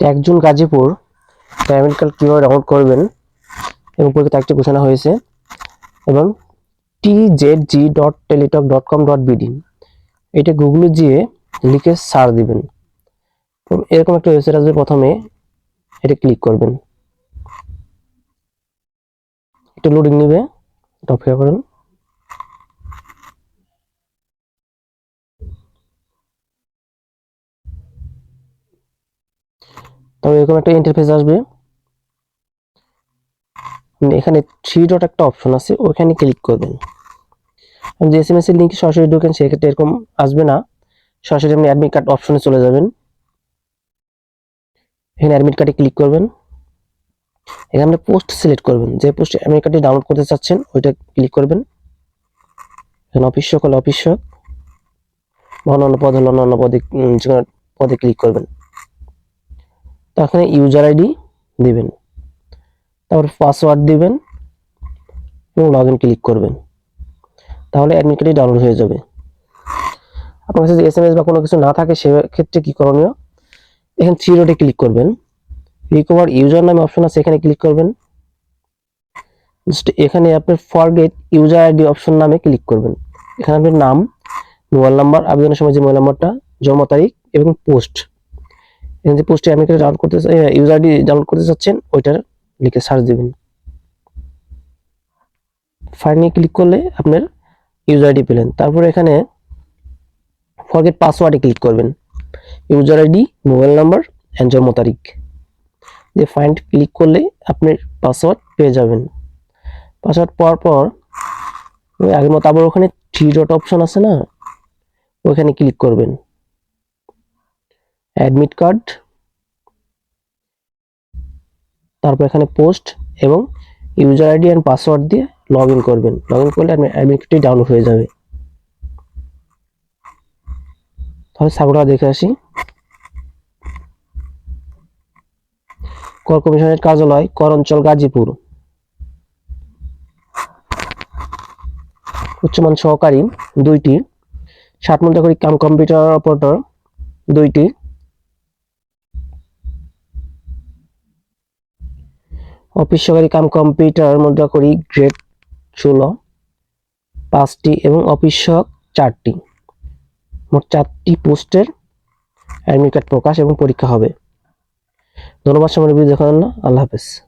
একজন গাজীপুর কার্ড কীভাবে ডাউনলোড করবেন এবং পরীক্ষা তারিখটি ঘোষণা হয়েছে এবং T Z G dot Teletalk dot com dot BD এটা গুগলে গিয়ে লিখে সার্চ দিবেন। এরকম একটা ওয়েবসাইট আসবে প্রথমে, এটা ক্লিক করবেন। একটু লোডিং নেবে, এটা অপেক্ষা করুন। তবে এরকম একটা ইন্টারফেস আসবে। এখানে থ্রি ডট একটা অপশন আছে ওখানে ক্লিক করবেন। যে এস এম এস এর লিঙ্কে সরাসরি ঢোকেন, সেক্ষেত্রে এরকম আসবে না। সরাসরি আপনি অ্যাডমিট কার্ড অপশনে চলে যাবেন। এখানে অ্যাডমিট কার্ডে ক্লিক করবেন। এখানে আপনি পোস্ট সিলেক্ট করবেন। যে পোস্ট অ্যাডমিট কার্ডটি ডাউনলোড করতে চাচ্ছেন, ওইটা ক্লিক করবেন। এখানে অফিস সকল অফিস অন্যান্য পদ হলে অন্যান্য পদে যে কোনো পদে ক্লিক করবেন। তো এখানে ইউজার আইডি দিবেন। তারপর পাসওয়ার্ড দিবেন এবং লগ ইন ক্লিক করবেন। তাহলে অ্যাডমিট কার্ডটি ডাউনলোড হয়ে যাবে। আপনার কাছে এস এম এস বা কোনো কিছু না থাকে সেক্ষেত্রে কি করণীয়? এখানে থ্রি ডটে ক্লিক করবেন। রিকভার ইউজার নামে অপশন আছে, এখানে ক্লিক করবেন। Just এখানে আপনার ফরগেট ইউজার আইডি অপশন নামে ক্লিক করবেন। এখানে আপনার নাম মোবাইল নাম্বার আবেদনের সময় যে মোবাইল নাম্বারটা জন্ম তারিখ এবং পোস্ট এখানে যে পোস্টে আপনি ডাউনলোড করতে ইউজার আইডি ডাউনলোড করতে চাচ্ছেন, ওইটার লিখে সার্চ দিবেন। ফাইনে ক্লিক করলে আপনার ইউজার আইডি পেলেন। তারপর এখানে ফরগেট পাসওয়ার্ডে ক্লিক করবেন। User ID mobile number and জন্ম তারিখ। দিয়ে ফাইন্ড ক্লিক করলে আপনি পাসওয়ার্ড পেয়ে যাবেন। পাসওয়ার্ড পাওয়ার পর আগের মতো আবার ওখানে থ্রি ডট অপশন আছে না? ওখানে ক্লিক করবেন। অ্যাডমিট কার্ড তারপর এখানে পোস্ট এবং ইউজার আইডি অ্যান্ড পাসওয়ার্ড দিয়ে লগ ইন করবেন লগ ইন করলে অ্যাডমিট কার্ডটি ডাউনলোড হয়ে যাবে। তাহলে সাগরটা দেখে আসি। কর কমিশনের কার্যালয়, কর অঞ্চল, গাজীপুর। উচ্চমান সহকারী, দুইটি। ষাট মুদ্রাকরী কাম কম্পিউটার অপারেটর, দুইটি। অফিস সহকারী কাম কম্পিউটার মুদ্রা করি গ্রেড ষোলো, পাঁচটি এবং অফিস সহক চারটি। মোট চারটি পোস্টের অ্যাডমিট কার্ড প্রকাশ এবং পরীক্ষা হবে। ধন্যবাদ সময় জন্য। আল্লাহ হাফেজ।